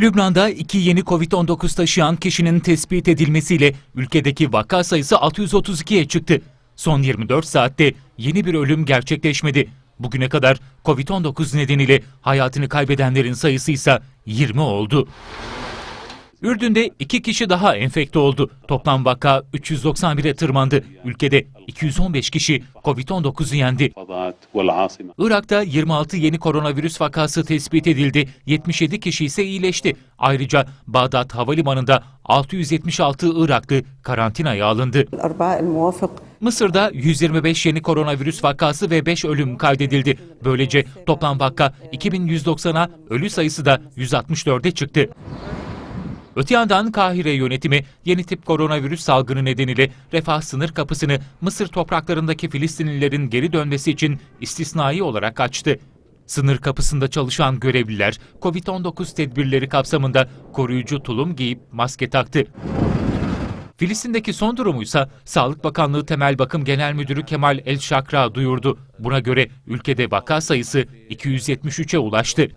Lübnan'da iki yeni Covid-19 taşıyan kişinin tespit edilmesiyle ülkedeki vaka sayısı 632'ye çıktı. Son 24 saatte yeni bir ölüm gerçekleşmedi. Bugüne kadar Covid-19 nedeniyle hayatını kaybedenlerin sayısı ise 20 oldu. Ürdün'de iki kişi daha enfekte oldu. Toplam vaka 391'e tırmandı. Ülkede 215 kişi COVID-19'u yendi. Irak'ta 26 yeni koronavirüs vakası tespit edildi. 77 kişi ise iyileşti. Ayrıca Bağdat Havalimanı'nda 676 Iraklı karantinaya alındı. Mısır'da 125 yeni koronavirüs vakası ve 5 ölüm kaydedildi. Böylece toplam vaka 2190'a, ölü sayısı da 164'e çıktı. Öte yandan Kahire yönetimi yeni tip koronavirüs salgını nedeniyle refah sınır kapısını Mısır topraklarındaki Filistinlilerin geri dönmesi için istisnai olarak açtı. Sınır kapısında çalışan görevliler COVID-19 tedbirleri kapsamında koruyucu tulum giyip maske taktı. Filistin'deki son durumu ise Sağlık Bakanlığı Temel Bakım Genel Müdürü Kemal El Şakra duyurdu. Buna göre ülkede vaka sayısı 273'e ulaştı.